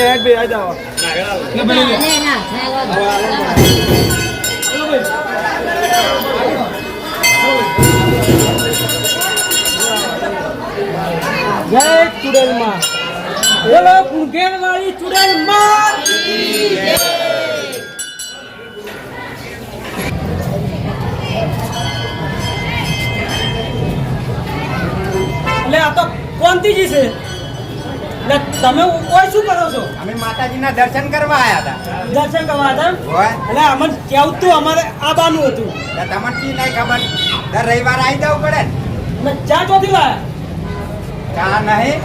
હેડ બે આઈ જાઓ ને ના. જય ચુડેલમાં બોલો કોંતીજી છે તમે કોઈ શું કરો છો? અમે માતાજીના દર્શન કરવા આવ્યા હતા. દર્શન કરવા હતા હોય એટલે અમને કેવું તું અમારે આબાનું હતું. તો તમને કી નહીં ખબર? દર રવિવાર આવી જવું પડે ને. ચા ચોથી લાયા? ચા નહીં?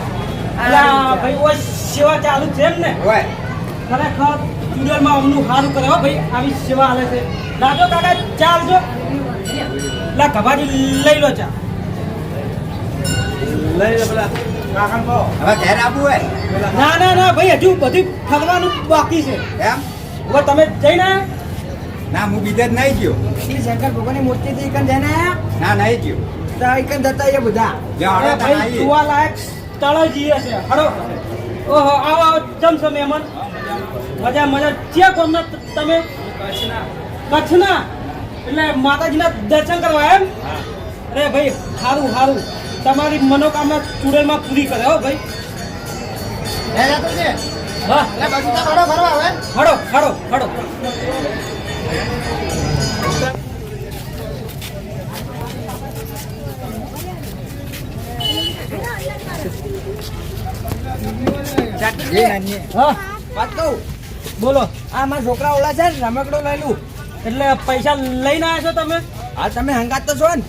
એટલે ભાઈ ઓય સેવા ચાલુ છે એમ ને? હોય ખરેખર ચુડેલમાં અમનું સારું કરે હો ભાઈ આવી સેવા હાલે છે. લાગો કાકા ચાલજો લા કબાડી લઈ લો ચા. લઈ લો પેલા. હવે ઘેર આવવું હે ના ના ના ભાઈ હજુ બધું ફરવાનું બાકી છે. એમ? હવે તમે જઈને? ના હું બીજે જ નહીં ગયો. શ્રી શંકર ભગવાનની મૂર્તિ થી કન જઈને ના નહીં ગયો. તો એકન જતા એ બધા? જો અરે ભાઈ જોવા લાયક સ્થળ જ ઈ હશે હળો. ઓહો આવો આવો જમ છો મહેમાન. મજા મજા. જે કોમ તમે. કચ્છના. એટલે માતાજીના દર્શન કરવા એમ? અરે ભાઈ સારું સારું તમારી મનોકામના ચૂડેલમાં પૂરી કરે હો ભાઈ. હા. હડો હડો હળો હા. વાત કહું? બોલો. આ મારા છોકરા ઓલા છે ને રમકડો લઈ લઉં એટલે પૈસા લઈને આવ્યા છો તમે? હા તમે હંગાત તો છો ને.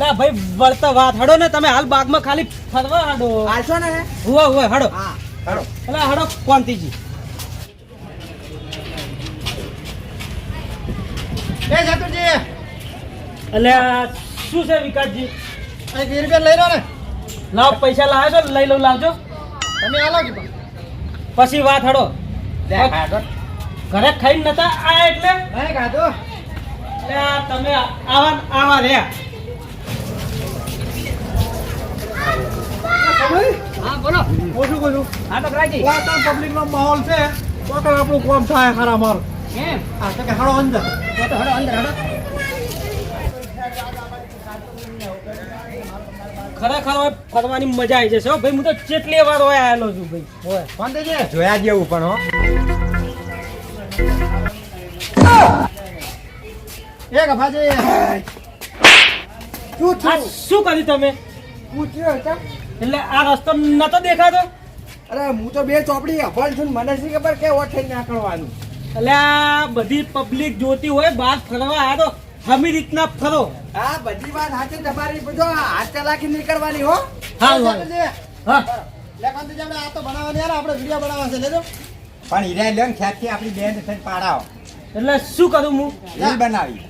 ના ભાઈ વળતા વાત. હડો ને તમે હાલ બાગમાં ખાલી ફરવા હડો. હાલશો ને હુવા હુવા હડો. હા. હડો. એટલે હડો કોંતીજી એટલે શું છે વિકાસજી? રૂપિયા લઈ લો ને. લાવ પૈસા લાવ્યો છો લઈ લઉં લાવજો. પછી વાત હડો. ઘરે ખાઈને નતા આ એટલે? આ તમે આવા આવા રહ્યા. હા બોલો. હા તો રાજી વાતાવરણ પબ્લિક નો માહોલ છે તો તો આપણું કામ થાય ખરા માર હે હા તો કે હળો અંદર. તો તો અંદર ખરેખર ફરવાની મજા આવી જશે. ભાઈ હું તો ચેટલી વાર હોય આવેલો છું ભાઈ. હોય. જોયા જેવું પણ હો. શું આ શું કર્યું તમે? પૂછ્યો એટલે આ રસ્તો નતો દેખાતો? અરે હું તો બે ચોપડી અભણ છું મને શી ખબર કે ઓઠ થઈને નીકળવાનું એટલે આ બધી પબ્લિક જોતી હોય બહાર ફરવા આ તો હમી રીતના ફરો. હા બધી વાત સાચી તમારી બધો હાથ ચલાકી નીકળવાની હો. હા. હા હા પણ હીરા લ્યો ને ખ્યાતથી આપણી બેન થઈને પાડાવો એટલે શું કરું હું? રીલ બનાવી.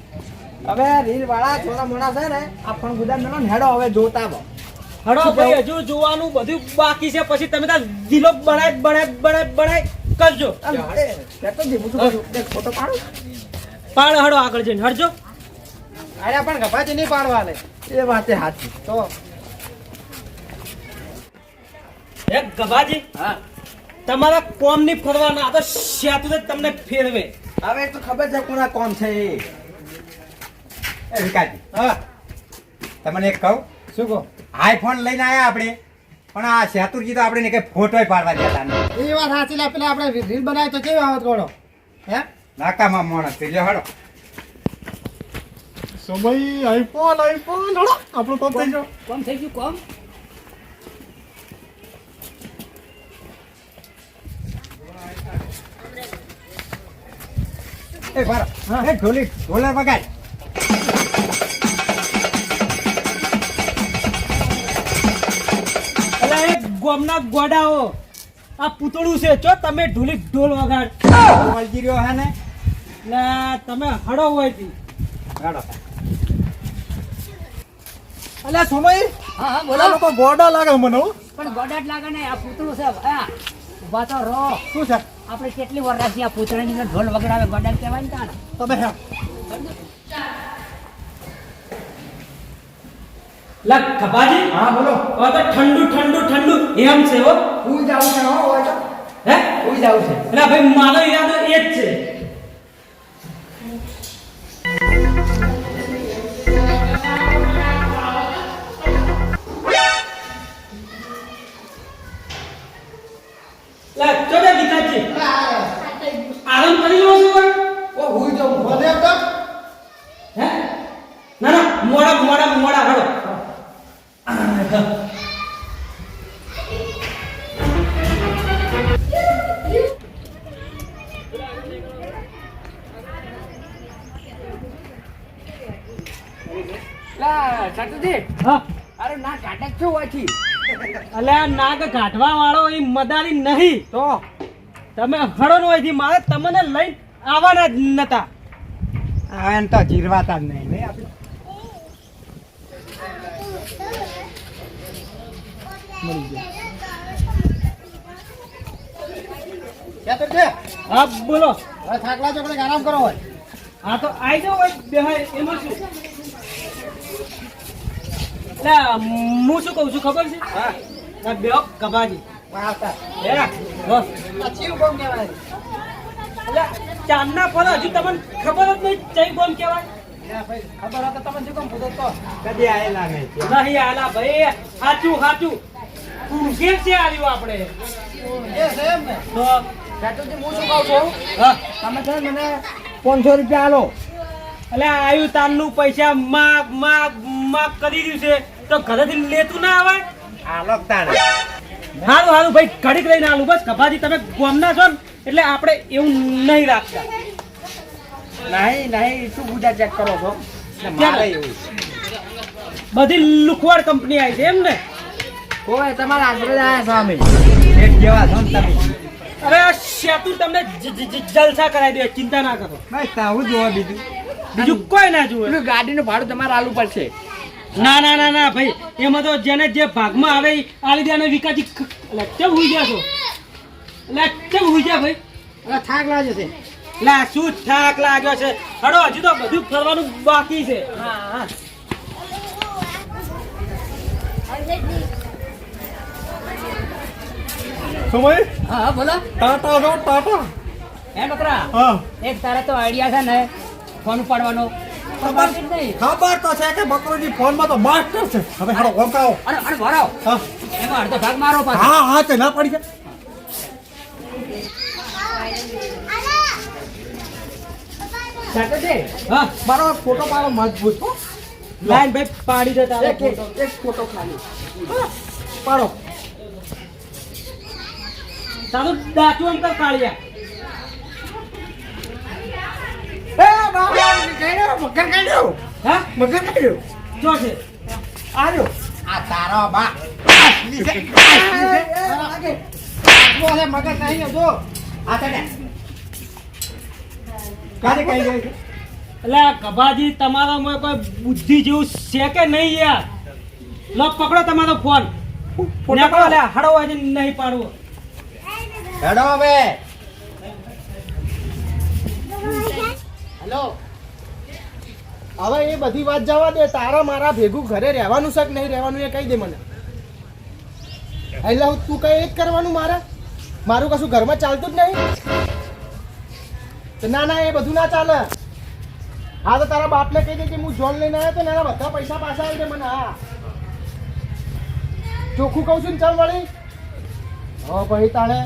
હવે રીલ વાળા થોડા મોડા છે ને આ પણ ગુદામ મેલો ને હેડો હવે જોતા બો હડો ભાઈ હજુ જોવાનું બધું બાકી છે. પછી તમે તાર દિલો બનાય બનાય બનાય બનાય કરજો. ફોટો પાડો. પાડો હડો આગળ જઈને. હડજો. અરે પણ ગભાજી નહીં પાડવા લે એ વાતે સાચી. તો. હે ગભાજી હા. તમારા કોમની ફરવાના તો શાતું તમને ફેરવે. હવે તો ખબર છે કોના કોમ છે એ. એ વિકાસજી હા. તમને એક કહું? શું કહો? આઈફોન લઈને આયા આપણે. પણ આ શેતુરજી તો આપણે કઈ ફોટો પાડવા દેતા નહીં. એ વાત સાચી લે પેલા આપણે રીલ બનાવી તો કેવી આવત ગોળો? હે? નાકામાં માણસ થઈ ગયો હાડો સમય આઈફોન આઈફોન હડો આપણું કોમ થઈ ગયો. કોમ થઈ ગયું કોમ? એ બરો એ ઢોલી ઢોલર વગાડ. ગોમના ગોડાઓ. આ પૂતળું છે ચો તમે ઢોલી ઢોલ વગાડ. વળગી રહ્યો હે ને? એટલે તમે હડો હોયથી હળો અલ્યા સમય હા હા બોલો. લોકો ગોડા લાગે મને પણ ગોડા જ લાગે ને આ પૂતળું છે હા. ઊભા તો રો શું છે? આપણે કેટલી વાર રાખી આ પૂતળાની અંદર ઢોલ વગાડાવે ગોડા કહેવાય ને તમે હે. લા કપાજી? હા બોલો. હવે તો ઠંડુ ઠંડુ ઠંડુ. એમ છે હો. હું જાઉં છે હો હે? કોઈ જાવ છે. એટલે ભાઈ મારો ઈરાદો એ જ છે. અરે ના અલ્યા નાગ કાઢવા વાળો એ મદારી નહીં. તો? તમે હળો મારે તમને લઈને આવવાના જ નતા. હવે તો જીરવાતા જ નહીં નહીં આપણે ક્યાં તો છે? હા બોલો. થાકલા ચોકડે આરામ કરો હોય. હા તો આઈ જાઓ બેહાય એમાં શું? હું શું કહું છું ખબર છે? હા. બે કબાજી ચાંદના પર હજુ તમને ખબર જ નહીં ચઈ ખબર હતા તમને શું કામ પૂછો તો કદી આયેલા નહીં નહીં આલા ભાઈ. સાચું સાચું કુરઘેર છે આવ્યું આપણે. એ છે એમ ને? તો સાતુજી હું શું કહું છું? હા. તમે છે ને મને પાંચસો રૂપિયા આલો. એટલે આયુ તાનનું પૈસા માગ માગ માગ કરી રહ્યું છે. તો ઘરેથી લેતું ના આવે? આલોક તાણે. હારું હારું ભાઈ ઘડીક લઈને આલું બસ. કભાજી તમે ગોમના છો ને એટલે આપણે એવું નહીં રાખતા. નહીં નહીં શું પૂજા ચેક કરો છો? મારે એવું બધી લુખવાડ કંપની આવી છે એમ ને? કોઈ તમારા આશરે આયા સામે એક જેવા છો તમે. અરે શેતુ તમને જલસા કરાવી દે ચિંતા ના કરો. બસ તાવું જોવા બીજું. બીજું કોઈ ના જુએ. ગાડીનું ભાડું તમારે આલુ પડશે ના ના ના ના ભાઈ. એમાં તો જેને જે ભાગમાં આવે આ લીધે અને વિકાજી ખ- હોઈ ગયા છો? એટલે હોઈ ગયા ભાઈ? થાક લાગ્યો છે. લા શું થાક લાગ્યો છે? હડો હજુ તો બધું ફરવાનું બાકી છે. હા હા સમય હા હા બોલો. ટાટા જો ટાટા. હે બકરા? હા. એક તારે તો આઈડિયા છે ને ફોન ઉપાડવાનો. ખબર? તો છે કે બકરોજી ફોનમાં તો માસ્ટર છે. હવે હારો ઓકાવો અરે અરે ભરાવ હા. એમાં અડધો ભાગ મારો પાછો. હા હા તે ના પડી જાય સાતુજી હા. મારો ફોટો પાડો મજબૂત હો. લાઈન ભાઈ પાડી દે તારો એક એક ફોટો. એક ફોટો ખાલી. પાડો. તારું દાંતું એમ કર એ બાબા કાઢ્યો મગર કાઢ્યો હા? મગર કાઢ્યો. જો છે. આજો. આ તારો બા. બોલે મગર નહીં જો. આ તને કાલે કઈ ગઈ એટલે કભાજી તમારામાં કોઈ બુદ્ધિ જેવું છે કે નહીં યાર? લો પકડો તમારો ફોન. નીકળો લે હડો નહીં પાડવો. હેડો હવે. હેલો હવે એ બધી વાત જવા દે, તારા મારા ભેગું ઘરે રહેવાનું છે કે નહીં રહેવાનું એ કહી દે મને. એટલે તું કઈ એ જ કરવાનું મારે? મારું કશું ઘરમાં ચાલતું જ નહીં? ના ના, એ બધું ના ચાલે. હા, તો તારા બાપને કહી દે કે હું જોન લઈને આવ્યો તો ને એના બધા પૈસા પાછા આવી દે મને, હા. ચોખ્ખું કહું છું ને ચાલ વળી. હા ભાઈ તાણે.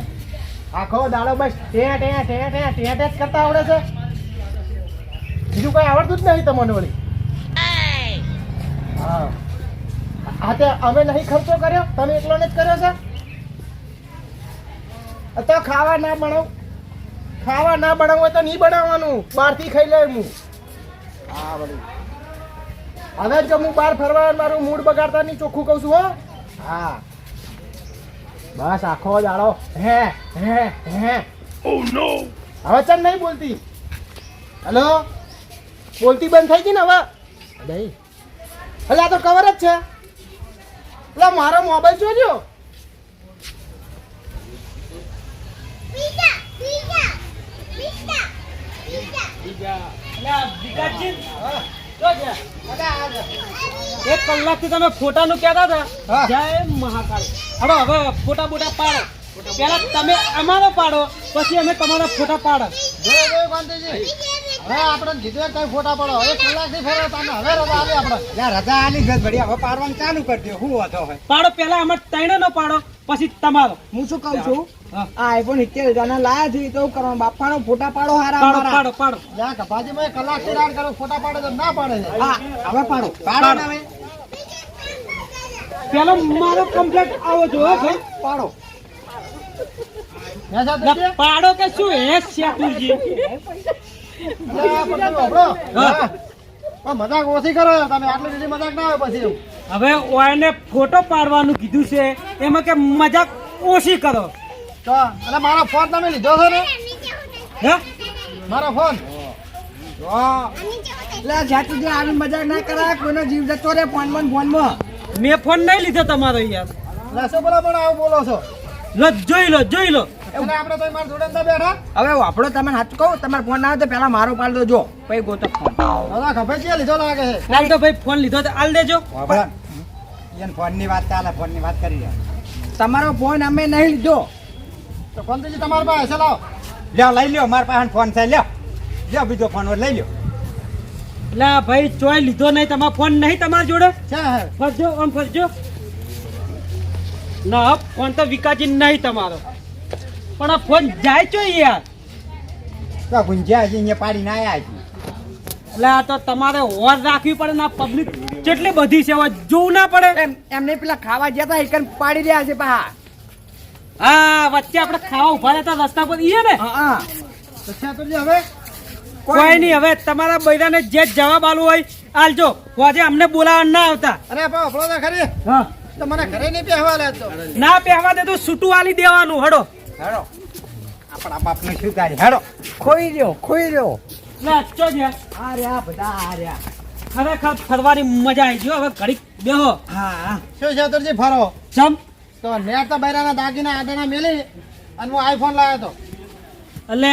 આખો દાડો બસ ટેટ ટેટ ટેટ ટેટ જ કરતા આવડે છે. બીજું કઈ આવડતું જ નહીં તમને વળી. હા. હા તે અમે નહીં ખર્ચો કર્યો તમે એકલોને જ કર્યો છે? તો ખાવા ના બનાવ ખાવા ના બનાવ હોય તો નહીં બનાવવાનું. બહારથી ખાઈ લે હું. હા વળી. હવે જ હું બહાર ફરવા મારું મૂડ બગાડતા નહીં ચોખ્ખું કહું છું હો. હા. બસ આખો દાડો હે હે હે. હવે ચાલ નહીં બોલતી. હેલો? બોલતી બંધ થઈ ગઈ ને હવે? નહીં. એટલે આ તો કવર જ છે. એટલે મારો મોબાઈલ જોજો એક કલાકથી તમે ફોટા એક કલાકથી તમે ફોટાનું કહેતા હતા? હા. જય મહાકાલ હવે હવે ફોટા બોટા પાડો. પેલા તમે અમારો પાડો પછી અમે તમારા ફોટા પાડો. જય જોયો કાંતિજી હવે આપણે કીધું કઈ ફોટા પડો? ફેરો તમે હવે રજા આલી આપણે. લ્યા રજા આલી ગઈ ઘડી. હવે પાડવાનું ચાલુ કરી દે હું હોય? પાડો પેલા અમે ત્રણે નો પાડો પછી તમારો. હું શું કહું છું. આ આઈફોન સિત્તેર હજાર લાયા છે તો કરવાનું. બાપાનો ફોટા પાડો હારા પાડો પાડો પાડો. જ્યાં કપાજી માં કલાકથી રાડ કરો ફોટા પાડે તો ના પાડે હા હવે પાડો. પાડો ને હવે. પેલો મારો કમ્પ્લેટ આવો જો હો પાડો. પાડો કે શું? હે શ્યાતુરજી મજાક ઓછી કરો તમે આટલી બધી મજાક ના આવે પછી હવે ઓયને ફોટો પાડવાનું કીધું છે. એમાં કે મજાક ઓછી કરો. તો એટલે મારો ફોન તમે લીધો છે ને હે? મારો ફોન જો એટલે જ્યાં સુધી આવી મજાક ના કરાય કોઈનો જીવ જતો રે ફોનમાં ફોનમાં મેં ફોન નહીં લીધો તમારો યાર. શું બોલો પણ આવું બોલો છો? લો જોઈ લો જોઈ લો. આપણે તો મારા જોડે નતા બેઠા. હવે વાપરો તમે સાચું કહું તમારો ફોન ના આવે તો પેલા મારો પાડ દો જો પછી ગોતો ફોન દાદા ખબર છે લીધો લાગે છે? હાલ તો ભાઈ ફોન લીધો તો હાલ દેજો. વાપરા. ફોન ફોનની વાત ચાલે ફોનની વાત કરી રહ્યા. તમારો ફોન અમે નહીં લીધો. તો કોંતીજી તમારા પાસે છે લાવો. લ્યો લઈ લ્યો મારા પાસે ફોન છે લ્યો. લ્યો બીજો ફોન લઈ લ્યો. એટલે ભાઈ ચોય લીધો નહીં તમારો ફોન નહીં તમારા જોડે? ફરજો આમ ફરજો. ના ફોન તો વિકાજી નહીં તમારો. પણ આ ફોન જાય છો યાર. તો ગુંજ્યા છે અહીંયા પાડીને આવ્યા છે. એટલે આ તો તમારે હોર રાખવી પડે ને પબ્લિક કેટલી બધી છે હવે જોવું ના પડે. એમને પેલા ખાવા ગયા હતા એકન પાડી રહ્યા છે પા હા વચ્ચે આપણે ખાવા ઊભા રહેતા રસ્તા પર ઈએ ને? હા હા. તો હવે. કોઈ નહીં હવે તમારા બૈરાને જે જવાબ આલું હોય આલજો વાજે અમને બોલાવવા ના આવતા. અરે પણ આપણો તો ખરી. હા. તો મને ઘરે નહીં પહેવા લેતો ના પહેવા દે તો છૂટું આલી દેવાનું હડો. હેડો. આપણા બાપને શું તારી હેડો. ખોઈ રહ્યો ખોઈ રહ્યો. લે અચ્ચો છે? આ રહ્યા બધા આ રહ્યા ખરેખર ફરવાની મજા આવી ગયો હવે ઘડીક બેહો. હા. શું છે ફરો. ચમ તો નેટ તો બૈરાના દાગીના આડાના મેલી અને હું આઈફોન લાવ્યો તો. એટલે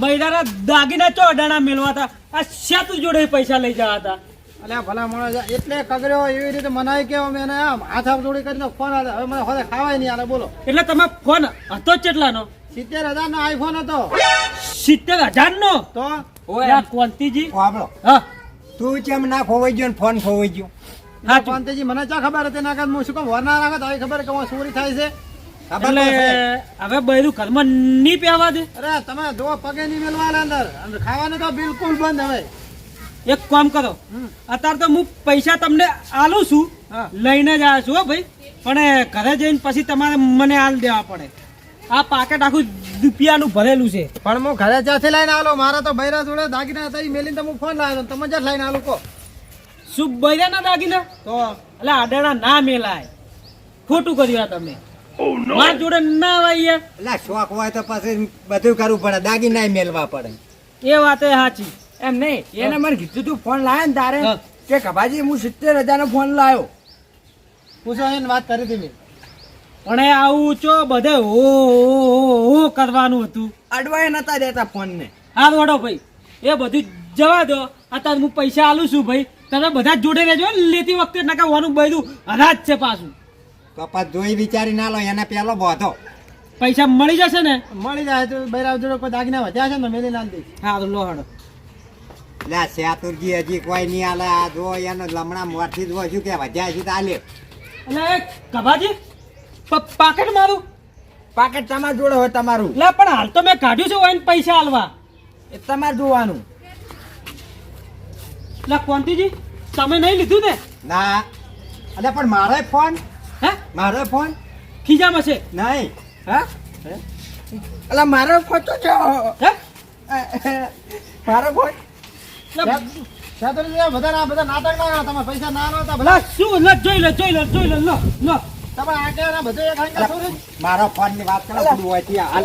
બૈરાના દાગીના ચો અડાણા મેળવા હતા? આ શેતુ જોડે પૈસા લઈ જવા હતા? અલ્યા ભલા મોણો છે એટલે કગર્યો એવી રીતે મનાય કે મેં એને આમ હાથ હાથ જોડી કરીને ફોન આવે હવે મને હવે ખાવાય નહીં આને બોલો. એટલે તમે ફોન હતો જ કેટલાનો સિત્તેર હજાર નો આઈફોન હતો. સિત્તેર હજાર નો તો કોંતીજી. વાપરો હા. તું કેમ ના ખોવાઈ ગયો ને ફોન ખોવાઈ ગયો? હા શાંતિજી મને ચા ખબર હતી? ના કાં હું શું કહું? વર રાખત આવી ખબર કે હું ચોરી થાય છે? ખબર એટલે હવે બૈરું ઘરમાં નહીં પહેવા દે? અરે તમે દો પગે નહીં મેલવા અંદર. અંદર ખાવાનું તો બિલકુલ બંધ હવે. એક કામ કરો. હમ. અત્યારે તો હું પૈસા તમને આલું છું. લઈને જ આવ્યા છું હો ભાઈ. પણ ઘરે જઈને પછી તમારે મને આલ દેવા પડે. આ પાકેટ આખું રૂપિયાનું ભરેલું છે. પણ હું ઘરે જ્યાંથી લઈને આલો મારા તો બૈરા જોડે દાગીના હતા એ મેલીને તમે ફોન લાવ્યો તમે જ્યાં લઈને આલો કહો. શું બૈરાના દાગીના? તો. એટલે આડાણા ના મેલાય. ખોટું કર્યું આ તમે. મારા જોડે ના યાર એટલે શોખ હોય તો પછી બધું કરવું પડે દાગીના મેલવા પડે. એ વાત એ સાચી. એમ નહીં. એને મને કીધું તું ફોન લાવે ને તારે. કે કભાજી હું સિત્તેર હજાર નો ફોન લાવ્યો પૂછો એને વાત કરી હતી મેં. પણ એ આવું ચો બધે હો હો, હો કરવાનું હતું. અડવાય નતા દેતા ફોન ને હા વડો ભાઈ. એ બધું જવા દો. અત્યારે હું પૈસા આલું છું ભાઈ. તમે બધા જ જોડે રહેજો ને લેતી વખતે નકા હોવાનું બધું અનાજ છે પાછું. પપ્પા જોઈ વિચારી ના લો એના પેલો બોધો. પૈસા મળી જશે ને? મળી જાય તો બૈરાવ જોડે કોઈ દાગીના વધ્યા છે ને મેલી લાલ દઈશ. હા તો લો હડો. એટલે આ શેતુરજી હજી કોઈ નહીં આલે. આ જો એનો લમણા મોરથી જો શું કે વધ્યા છે તાલે એટલે કભાજી પાકેટ મારું. પાકેટ તમારા જોડે હોય તમારું. એટલે પણ હાલ તો મેં કાઢ્યું છે વાઈન પૈસા આલવા. એ તમારે જોવાનું. એટલે કોંતીજી તમે નહીં લીધું ને? ના. અલે પણ મારો ફોન? હે? મારો ફોન? ખીજામાં છે. નહીં. હા? એટલે મારો ફોટો છે હે? મારો ફોન? બધા આ બધા નાટક ના તમે પૈસા ના ભલા શું? લે જોઈ લે જોઈ લે જોઈ લે લો લો. તમે આગળ બધું એક હાંકા ફોનની વાત કરો હોય ત્યાં.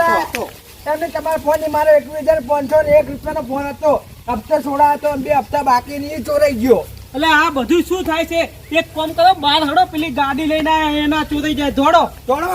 તમારા ફોનની મારો એકવીસ હજાર પાંચસો ને એક રૂપિયાનો ફોન હતો. હપ્તા છોડા હતો બે હપ્તા બાકી ની ચોરાઈ ગયો. એટલે આ બધું શું થાય છે? એક કોમ કરો બહાર હડો પેલી ગાડી લઈને એના ચોરાઈ જાય. દોડો. તોડો